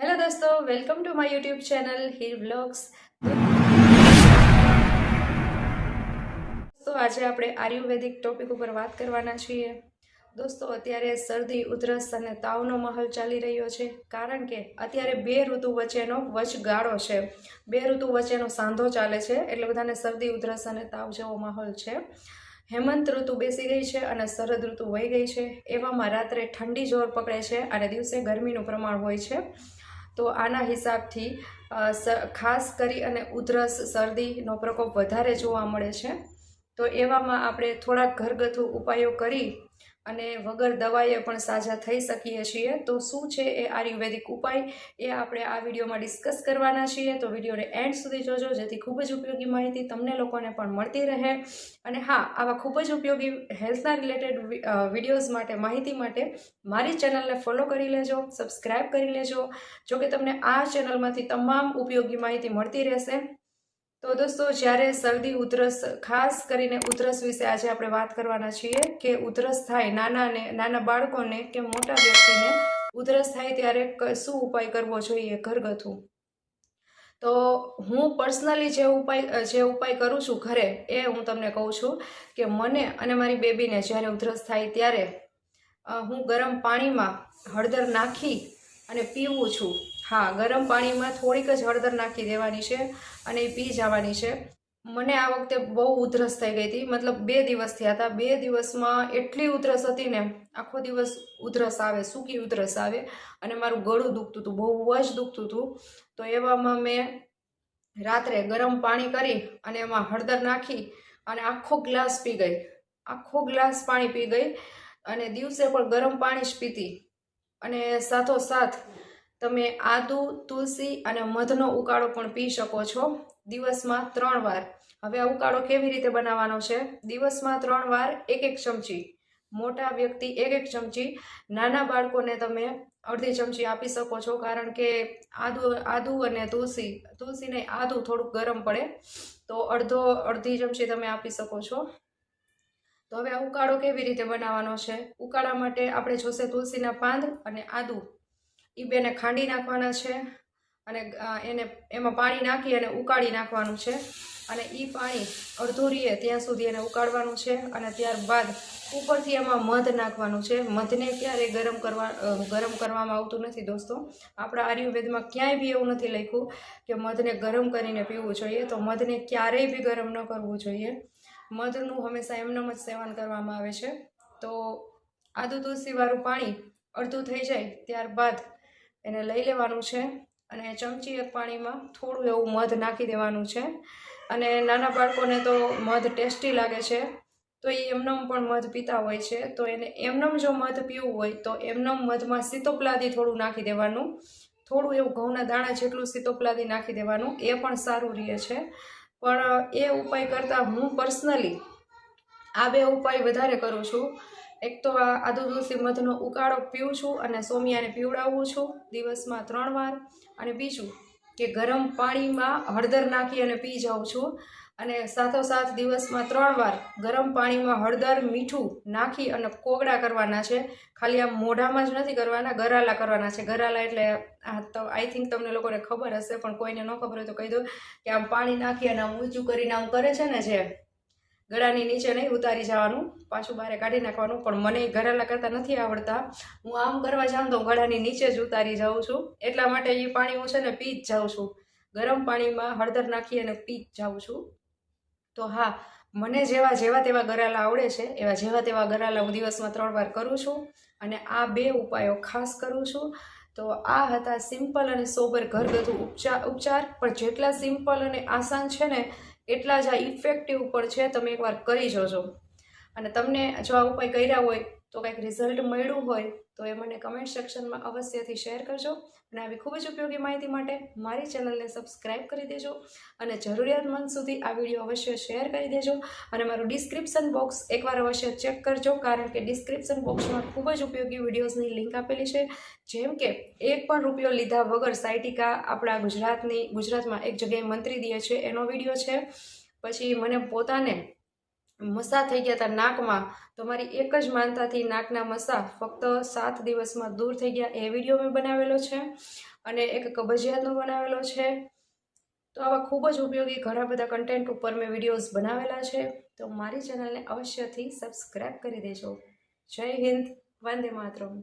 Hello દોસ્તો, welcome to my YouTube channel Heer blogs તો આજે આપણે આયુર્વેદિક ટોપિક ઉપર વાત કરવાના છીએ. દોસ્તો, અત્યારે શરદી, ઉધરસ અને તાવનો માહોલ ચાલી રહ્યો છે, કારણ કે અત્યારે બે ઋતુ વચ્ચેનો વચગાળો છે. બે ઋતુ વચ્ચેનો સાંધો ચાલે છે, એટલે બધાને શરદી, ઉધરસ અને તાવ જેવો માહોલ છે. હેમંત ઋતુ બેસી ગઈ છે અને શરદ ઋતુ વહી ગઈ છે. એવામાં રાત્રે ઠંડી જોર પકડે છે અને દિવસે ગરમીનું પ્રમાણ હોય છે. તો આના હિસાબથી ખાસ કરી અને ઉધરસ શરદીનો પ્રકોપ વધારે જોવા મળે છે. તો એવામાં આપણે થોડાક ઘરગથ્થુ ઉપાયો કરી અને વગર દવાએ પણ સાજા થઈ શકીએ છીએ. તો શું છે એ આયુર્વેદિક ઉપાય? એ આપણે આ વિડીયોમાં ડિસ્કસ કરવાના છીએ. તો વિડીયોને એન્ડ સુધી જોજો, જેથી ખૂબ જ ઉપયોગી માહિતી તમને લોકોને પણ મળતી રહે. અને હા, આવા ખૂબ જ ઉપયોગી હેલ્થના રિલેટેડ વિડીયોઝ માટે, માહિતી માટે મારી ચેનલને ફોલો કરી લેજો સબસ્ક્રાઈબ કરી લેજો જો કે તમને આ ચેનલમાંથી તમામ ઉપયોગી માહિતી મળતી રહેશે. તો દોસ્તો, જ્યારે શરદી, ઉધરસ, ખાસ કરીને ઉધરસ વિશે આજે આપણે વાત કરવાના છીએ કે ઉધરસ થાય નાનાને, નાના બાળકોને કે મોટા વ્યક્તિને ઉધરસ થાય ત્યારે શું ઉપાય કરવો જોઈએ ઘરગથ્થુ? તો હું પર્સનલી જે ઉપાય જે ઉપાય કરું છું ઘરે એ હું તમને કહું છું કે મને અને મારી બેબીને જ્યારે ઉધરસ થાય ત્યારે હું ગરમ પાણીમાં હળદર નાખી અને પીવું છું. હા, ગરમ પાણીમાં થોડીક જ હળદર નાખી દેવાની છે અને એ પી જવાની છે. મને આ વખતે બહુ ઉધરસ થઈ ગઈ હતી. મતલબ બે દિવસ થયા હતા. બે દિવસમાં એટલી ઉધરસ હતી ને, આખો દિવસ ઉધરસ આવે, સૂકી ઉધરસ આવે અને મારું ગળું દુખતું હતું, બહુ જ દુખતું હતું. તો એવામાં મેં રાત્રે ગરમ પાણી કરી અને એમાં હળદર નાખી અને આખો ગ્લાસ પી ગઈ. આખો ગ્લાસ પાણી પી ગઈ અને દિવસે પણ ગરમ પાણી જ પીતી. અને સાથોસાથ તમે આદુ, તુલસી અને મધનો ઉકાળો પણ પી શકો છો. દિવસમાં ત્રણ વાર. હવે આ ઉકાળો કેવી રીતે બનાવવાનો છે? દિવસમાં ત્રણ વાર એક એક ચમચી. મોટા વ્યક્તિ એક એક ચમચી. નાના બાળકોને તમે અડધી ચમચી આપી શકો છો, કારણ કે આદુ આદુ અને તુલસી તુલસી નહીં આદુ થોડુંક ગરમ પડે, તો અડધો, અડધી ચમચી તમે આપી શકો છો. તો હવે આ ઉકાળો કેવી રીતે બનાવવાનો છે? ઉકાળા માટે આપણે જોશે તુલસીના પાંદ અને આદુ. એ બેને ખાંડી નાખવાના છે અને એને એમાં પાણી નાખી અને ઉકાળી નાખવાનું છે. અને એ પાણી અડધું રીએ ત્યાં સુધી એને ઉકાળવાનું છે અને ત્યારબાદ ઉપરથી એમાં મધ નાખવાનું છે. મધને ક્યારેય ગરમ કરવા ગરમ કરવામાં આવતું નથી દોસ્તો. આપણા આયુર્વેદમાં ક્યાંય બી એવું નથી લખ્યું કે મધને ગરમ કરીને પીવું જોઈએ. તો મધને ક્યારેય બી ગરમ ન કરવું જોઈએ. મધનું હંમેશા એમનેમ જ સેવન કરવામાં આવે છે. તો આદુ તુલસીવાળું પાણી અડધું થઈ જાય ત્યારબાદ એને લઈ લેવાનું છે અને ચમચી એક પાણીમાં થોડું એવું મધ નાખી દેવાનું છે. અને નાના બાળકોને તો મધ ટેસ્ટી લાગે છે. તો એ એમનેમ પણ મધ પીતા હોય છે. તો એને એમનેમ જો મધ પીવું હોય તો એમનેમ મધમાં સીતોપલાદી થોડું નાખી દેવાનું. થોડું એવું ઘઉંના દાણા જેટલું સીતોપલાદી નાખી દેવાનું. એ પણ સારું રહે છે. પણ એ ઉપાય કરતાં હું પર્સનલી આ બે ઉપાય વધારે કરું છું. એક તો આ આદુ મધનો ઉકાળો પીવું છું અને સોમિયાને પીવડાવું છું દિવસમાં ત્રણ વાર. અને બીજું કે ગરમ પાણીમાં હળદર નાખી અને પી જાઉં છું. અને સાથોસાથ દિવસમાં ત્રણ વાર ગરમ પાણીમાં હળદર, મીઠું નાખી અને કોગળા કરવાના છે. ખાલી આમ મોઢામાં જ નથી કરવાના, ગરાલા કરવાના છે. ગરાલા એટલે આઈ થિંક તમને લોકોને ખબર હશે, પણ કોઈને ન ખબર હોય તો કહી દો કે આમ પાણી નાખી અને આમ ઊંચું કરીને આમ કરે છે ને જે? ગળાની નીચે નહીં ઉતારી જવાનું, પાછું બહાર કાઢી નાખવાનું. પણ મને કરતાં કરતા નથી આવડતા. હું આમ કરવા જાઉં તો ગળાની નીચે જ ઉતારી જાઉં છું. એટલા માટે એ પાણી હું છે ને પી જ જાઉં છું. ગરમ પાણીમાં હળદર નાખી અને પી જ જાઉં છું. તો હા, મને જેવા જેવા તેવા ગરાલા આવડે છે, એવા જેવા તેવા ગરાલા હું દિવસમાં ત્રણ વાર કરું છું. અને આ બે ઉપાયો ખાસ કરું છું. તો આ હતા સિમ્પલ અને સોબર ઘરગથ્થુ ઉપચાર ઉપચાર. પણ જેટલા સિમ્પલ અને આસાન છે ને, એટલા જ આ ઇફેક્ટિવ પણ છે. તમે એકવાર કરી જોજો. અને તમને જો આ ઉપાય કર્યા હોય તો કંઈક રિઝલ્ટ મળ્યું હોય તો એ મને કમેન્ટ સેક્શનમાં અવશ્યથી શેર કરજો. અને આવી ખૂબ જ ઉપયોગી માહિતી માટે મારી ચેનલને સબસ્ક્રાઇબ કરી દેજો અને જરૂરિયાતમંદ સુધી આ વીડિયો અવશ્ય શેર કરી દેજો. અને મારું ડિસ્ક્રિપ્શન બોક્સ એકવાર અવશ્ય ચેક કરજો, કારણ કે ડિસ્ક્રિપ્શન બોક્સમાં ખૂબ જ ઉપયોગી વિડીયોઝની લિંક આપેલી છે. જેમ કે, એક પણ રૂપિયો લીધા વગર સાયટિકા આપણા ગુજરાતની ગુજરાતમાં એક જગ્યાએ મંત્રી દે છે, એનો વીડિયો છે. પછી મને પોતાને મસા થઈ ગયા હતા નાકમાં. તો મારી એક જ માનતાથી નાકના મસા ફક્ત સાત દિવસમાં દૂર થઈ ગયા. એ વીડિયો મેં બનાવેલો છે અને એક કબજિયાતનો બનાવેલો છે. તો આવા ખૂબ જ ઉપયોગી ઘણા બધા કન્ટેન્ટ ઉપર મેં વિડીયોઝ બનાવેલા છે. તો મારી ચેનલને અવશ્યથી સબસ્ક્રાઈબ કરી દેજો. જય હિન્દ, વંદે માતરમ.